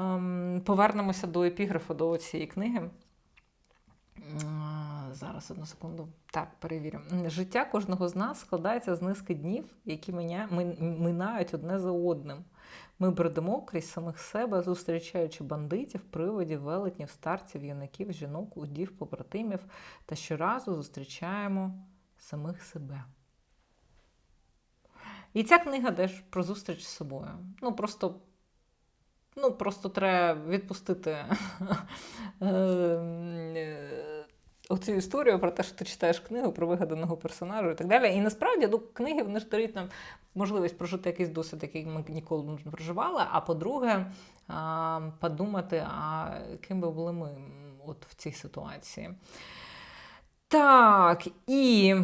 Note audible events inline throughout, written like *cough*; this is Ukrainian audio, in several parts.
Ем, Повернемося до епіграфу до цієї книги. Зараз одну секунду. Так, перевірю. Життя кожного з нас складається з низки днів, які минають одне за одним. Ми бредемо крізь самих себе, зустрічаючи бандитів, приводів, велетнів, старців, юнаків, жінок, удів, побратимів, та щоразу зустрічаємо самих себе. І ця книга теж про зустріч з собою. Ну, просто, ну, просто треба відпустити *laughs* е, оцю історію про те, що ти читаєш книгу про вигаданого персонажа і так далі. І насправді ну, книги вони ж дають нам можливість прожити якийсь досвід, який ми ніколи не проживали. А по-друге, подумати, а ким би були ми от в цій ситуації. Так, і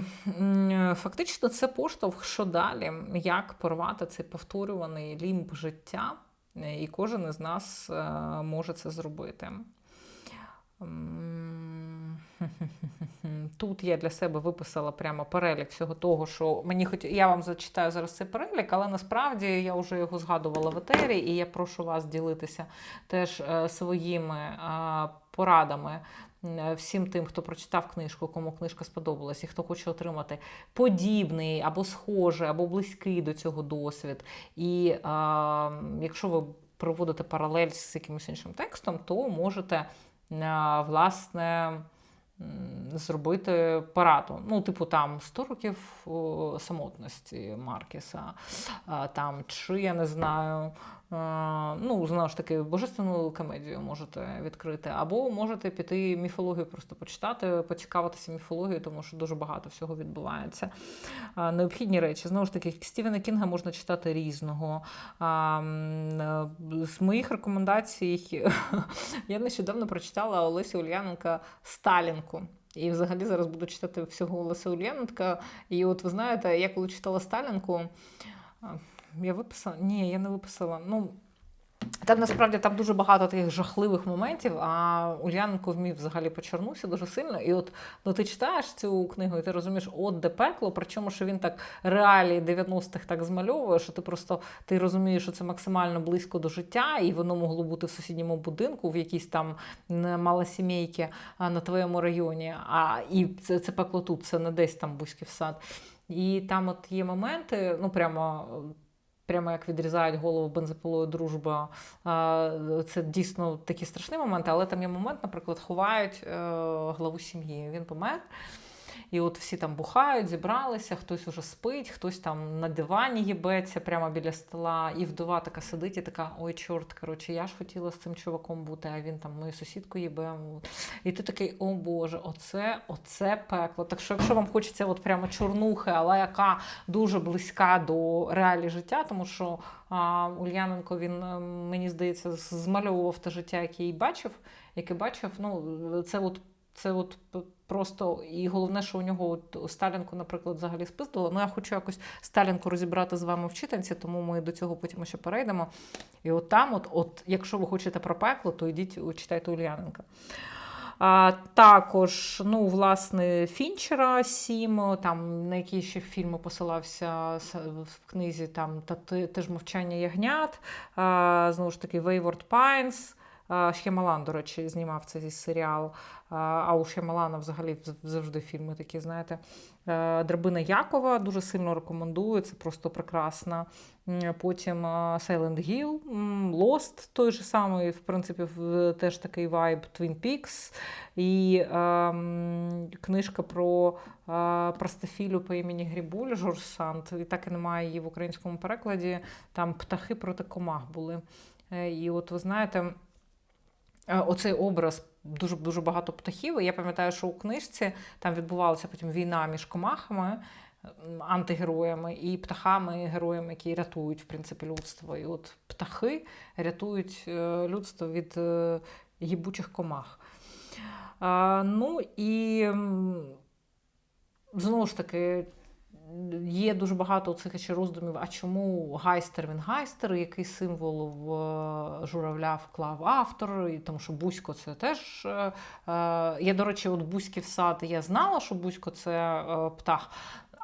фактично це поштовх, що далі, як порвати цей повторюваний лімб життя, і кожен із нас е, може це зробити. *laughs* Тут я для себе виписала прямо перелік всього того, що мені хоч я вам зачитаю зараз цей перелік, але насправді я вже його згадувала в етері, і я прошу вас ділитися теж е, своїми е, порадами всім тим, хто прочитав книжку, кому книжка сподобалась, і хто хоче отримати подібний або схожий, або близький до цього досвід. І е, якщо ви проводите паралель з якимось іншим текстом, то можете е, власне зробити пораду. Ну, типу, там 100 років самотності Маркіса, там, чи я не знаю. Е, Ну, знову ж таки, божественну комедію можете відкрити, або можете піти міфологію просто почитати, поцікавитися міфологією, тому що дуже багато всього відбувається. Необхідні речі. Знову ж таки, Стівена Кінга можна читати різного. Е, З моїх рекомендацій *laughs* я нещодавно прочитала Олесі Ульяненка Сталінку. І взагалі зараз буду читати всього Олеся Ульяненка. І от ви знаєте, я коли читала Сталінку, я виписала? Ні, я не виписала. Ну, там насправді там дуже багато таких жахливих моментів, а Ульяненко вмів взагалі почернувся дуже сильно. І от ну, ти читаєш цю книгу, і ти розумієш, от де пекло, причому що він так реалії 90-х так змальовує, що ти просто ти розумієш, що це максимально близько до життя, і воно могло бути в сусідньому будинку, в якійсь там малосімейці на твоєму районі. А і це, це пекло тут, це не десь там Бузьків сад. І там от є моменти, ну прямо. Прямо як відрізають голову бензопилою дружба. Це дійсно такі страшні моменти, але там є момент, наприклад, ховають е, главу сім'ї. Він помер. І от всі там бухають, зібралися, хтось уже спить, хтось там на дивані їбеться прямо біля стола, і вдова така сидить і така: ой, чорт, коротше, я ж хотіла з цим чуваком бути, а він там мою сусідку їбе. І ти такий, о Боже, оце, оце пекло. Так що, якщо вам хочеться от прямо чорнухи, але яка дуже близька до реалій життя, тому що а, Ульяненко він, е, мені здається, змальовував те життя, яке бачив, яке бачив. Ну, це от. Це от просто і головне, що у нього от Сталінку, наприклад, взагалі спиздило. Ну я хочу якось Сталінку розібрати з вами в читанці, тому ми до цього потім ще перейдемо. І от там, от, от якщо ви хочете про пекло, то йдіть читайте Ульяненка. А, також, ну, власне, Фінчера Сім, там на які ще фільми посилався в книзі, там та те- теж мовчання ягнят, а, знову ж таки, Wayward Pines. А, Шхемалан, до речі, знімав цей серіал. А, у Шхемалана взагалі завжди фільми такі, знаєте. Е, Драбина Якова дуже сильно рекомендую, це просто прекрасно. М, Потім а, Silent Hill, Lost, той же самий, в принципі, теж такий вайб Twin Peaks. І ем, книжка про е, простофілю по імені Грібуль Жорж Санд. І так і немає її в українському перекладі. Там птахи проти комах були. Е, І от ви знаєте. Е, Оцей образ дуже дуже багато птахів. І я пам'ятаю, що у книжці там відбувалася потім війна між комахами, антигероями і птахами, героями, які рятують в принципі людство. І от птахи рятують е, людство від е, гібучих комах. Ну і знову ж таки. Є дуже багато цих ще роздумів, а чому гайстер він гайстер, який символ в е, журавля вклав автор, і тому що Бузько це теж. е, е, Я, до речі, от Бузьків сад, я знала, що Бузько це птах.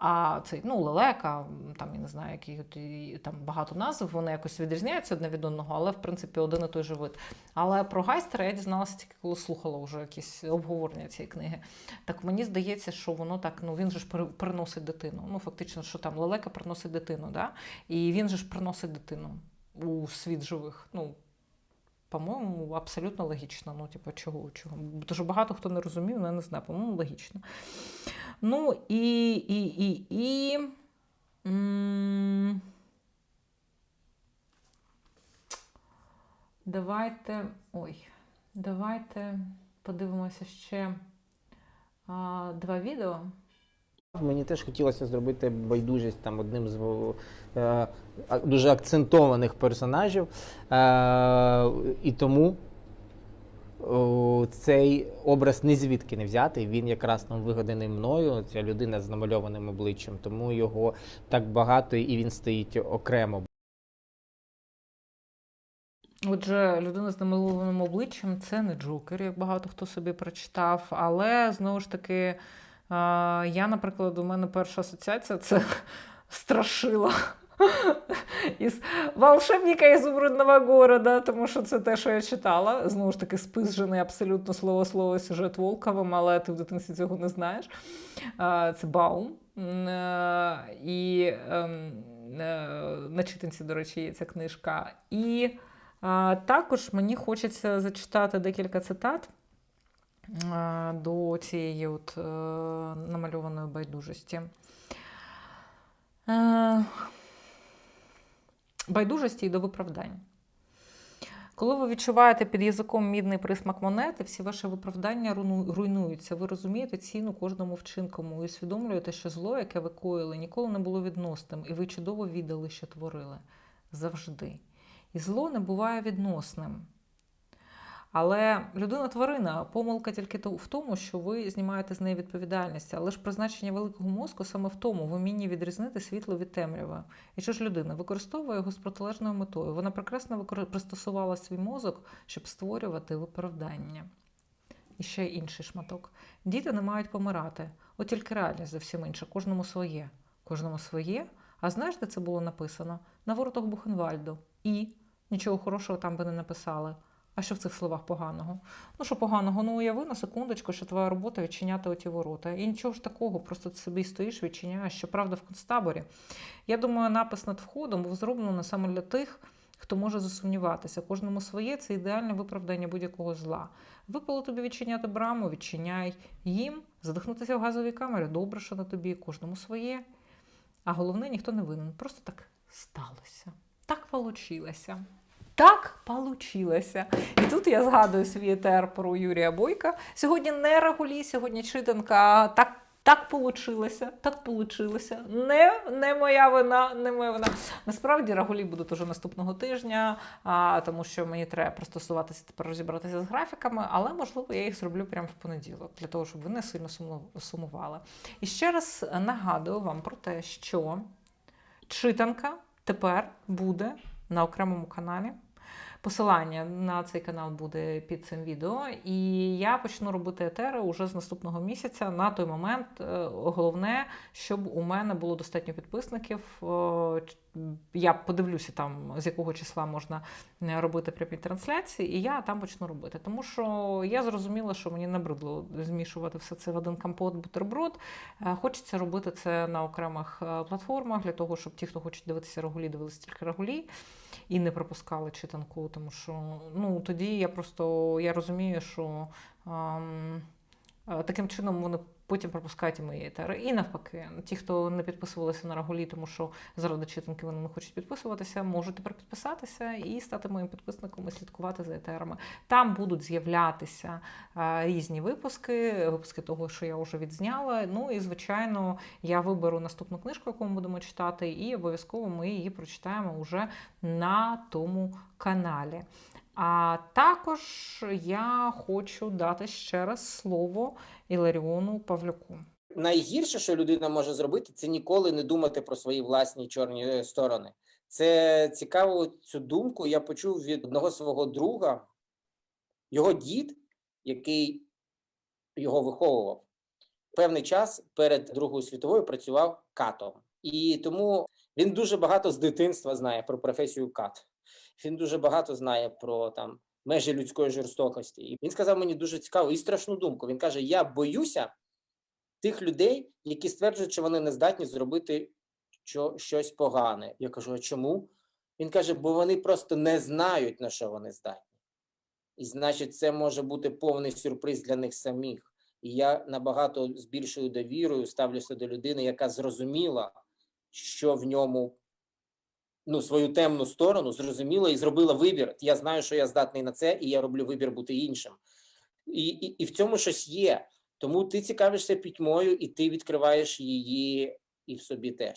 А цей ну лелека, там я не знаю, які там багато назв, вони якось відрізняються одне від одного, але в принципі один і той же вид. Але про гайстера я дізналася тільки коли слухала вже якісь обговорення цієї книги. Так мені здається, що воно так, ну він же ж приносить дитину. Ну фактично, що там лелека приносить дитину, да? і він же ж приносить дитину у світ живих. Ну, по-моєму, абсолютно логічно. Ну, типу, чого, чого? Дуже багато хто не розумів, але я не знаю, по-моєму, логічно. Ну і. і, і, і давайте. Ой, давайте подивимося ще а, два відео. Мені теж хотілося зробити байдужість там одним з е, дуже акцентованих персонажів. Е, і тому цей образ ні звідки не взятий. Він якраз там вигаданий мною, ця людина з намальованим обличчям, тому його так багато і він стоїть окремо. Отже, людина з намалованим обличчям це не Джокер, як багато хто собі прочитав. Але знову ж таки, я, наприклад, у мене перша асоціація це *laughs* страшила. Із волшебника ізумрудного города, тому що це те, що я читала. Знову ж таки, спизжений абсолютно слово слово сюжет Волковим, але ти в дитинстві цього не знаєш. Е, Це Баум. Е, І ем, е, на читанці, до речі, є ця книжка. І також мені хочеться зачитати декілька цитат до цієї от, е, намальованої байдужості. Е, байдужості і до виправдань. Коли ви відчуваєте під язиком мідний присмак монети, всі ваші виправдання руйнуються. Ви розумієте ціну кожному вчинкому і усвідомлюєте, що зло, яке ви коїли, ніколи не було відносним, і ви чудово віддали, що творили. Завжди. І зло не буває відносним. Але людина тварина, помилка тільки в тому, що ви знімаєте з неї відповідальність. Але ж призначення великого мозку саме в тому, в умінні відрізнити світло від темряви. І що ж людина використовує його з протилежною метою. Вона прекрасно пристосувала свій мозок, щоб створювати виправдання. І ще інший шматок. Діти не мають помирати. От тільки реальність зовсім інша. Кожному своє. Кожному своє. А знаєш, де це було написано? На воротах Бухенвальду. І нічого хорошого там би не написали. А що в цих словах поганого? Ну що поганого? Ну уяви на секундочку, що твоя робота відчиняти оті ворота. І нічого ж такого, просто ти собі стоїш, відчиняєш, щоправда, в концтаборі. Я думаю, напис над входом був зроблений саме для тих, хто може засумніватися. Кожному своє це ідеальне виправдання будь-якого зла. Випало тобі відчиняти браму, відчиняй їм, задихнутися в газовій камері. Добре, що на тобі, кожному своє. А головне, ніхто не винен. Просто так сталося. Так получилося. Так получилося. І тут я згадую свій етер про Юрія Бойка. Сьогодні не регулі, сьогодні читанка. Так, так получилося, так получилося. Не, не моя вина, не моя вина. Насправді регулі будуть уже наступного тижня, а, тому що мені треба пристосуватися тепер розібратися з графіками, але можливо я їх зроблю прямо в понеділок, для того, щоб ви не сильно сумували. І ще раз нагадую вам про те, що читанка тепер буде на окремому каналі. Посилання на цей канал буде під цим відео, і я почну робити етери уже з наступного місяця. На той момент е, головне, щоб у мене було достатньо підписників. Е, Я подивлюся там, з якого числа можна е, робити прямі трансляції, і я там почну робити. Тому що я зрозуміла, що мені набридло змішувати все це в один компот, бутерброд. Хочеться робити це на окремих платформах для того, щоб ті, хто хочуть дивитися регулі, дивилися тільки регулі і не пропускали читанку, тому що ну тоді я просто я розумію, що ем, таким чином вони потім пропускають мої етери. І навпаки, ті, хто не підписувалися на регулі, тому що заради читанки вони не хочуть підписуватися, можуть тепер підписатися і стати моїм підписником і слідкувати за етерами. Там будуть з'являтися е, різні випуски, випуски того, що я вже відзняла. Ну і звичайно, я виберу наступну книжку, яку ми будемо читати, і обов'язково ми її прочитаємо уже на тому каналі. А також я хочу дати ще раз слово Іларіону Павлюку. Найгірше, що людина може зробити, це ніколи не думати про свої власні чорні е, сторони. Це цікаво цю думку. Я почув від одного свого друга, його дід, який його виховував. певний час перед Другою світовою працював катом, і тому він дуже багато з дитинства знає про професію кат. Він дуже багато знає про там межі людської жорстокості. І він сказав мені дуже цікаву і страшну думку. Він каже: Я боюся тих людей, які стверджують, що вони не здатні зробити що, щось погане. Я кажу: а чому? Він каже, бо вони просто не знають, на що вони здатні. І значить, це може бути повний сюрприз для них самих. І я набагато з більшою довірою ставлюся до людини, яка зрозуміла, що в ньому ну, свою темну сторону, зрозуміла і зробила вибір. Я знаю, що я здатний на це, і я роблю вибір бути іншим. І, і, і в цьому щось є. Тому ти цікавишся пітьмою, і ти відкриваєш її і в собі теж.